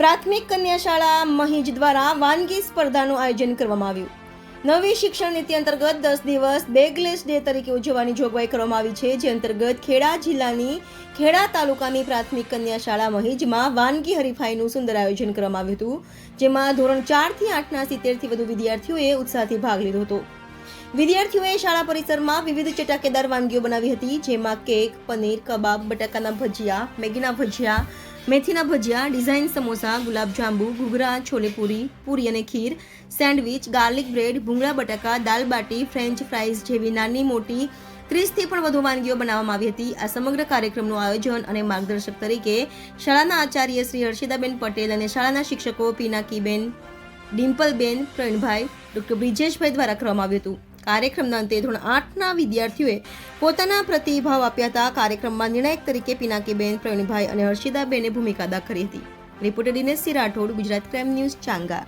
પ્રાથમિક કન્યાશાળા મહિજ દ્વારા વાનગી સ્પર્ધાનું આયોજન કરવામાં આવ્યું. નવી શિક્ષણ નીતિ અંતર્ગત દસ દિવસ બેગલેસ ડે તરીકે ઉજવવાની જોગવાઈ કરવામાં આવી છે, જે અંતર્ગત ખેડા જિલ્લાની ખેડા તાલુકાની પ્રાથમિક કન્યા શાળા મહીજમાં વાનગી હરીફાઈનું સુંદર આયોજન કરવામાં આવ્યું હતું, જેમાં ધોરણ ચારથી આઠના સિત્તેરથી વધુ વિદ્યાર્થીઓએ ઉત્સાહથી ભાગ લીધો હતો. વિદ્યાર્થીઓએ શાળા પરિસરમાં વિવિધ ચટાકેદાર વાનગીઓ બનાવી હતી, જેમાં કેક, પનીર, કબાબ, બટાકાના ભજીયા, મેગીના ભજીયા, મેથીના ભજીયા, ડિઝાઇન સમોસા, ગુલાબજાંબુ, ઘૂઘરા છોલેપુરી પૂરી અને ખીર, સેન્ડવિચ, ગાર્લિક બ્રેડ, ભૂંગળા બટાકા, દાલ બાટી, ફ્રેન્ચ ફ્રાઈઝ જેવી નાની મોટી ત્રીસથી પણ વધુ વાનગીઓ બનાવવામાં આવી હતી. આ સમગ્ર કાર્યક્રમનું આયોજન અને માર્ગદર્શક તરીકે શાળાના આચાર્ય શ્રી હર્ષિદાબેન પટેલ અને શાળાના શિક્ષકો પિનાકીબેન ડિમ્પલબેન પ્રવીણભાઈ, ડૉક્ટર બ્રિજેશભાઈ દ્વારા કરવામાં આવ્યું હતું. કાર્યક્રમના અંતે ધોરણ આઠના વિદ્યાર્થીઓએ પોતાના પ્રતિભાવ આપ્યા હતા. કાર્યક્રમમાં નિર્ણાયક તરીકે પિનાકીબેન, પ્રવીણભાઈ અને હર્ષિદાબેને ભૂમિકા અદા કરી હતી. Reporter Dinesh Rathod, Gujarat crime news, Changa.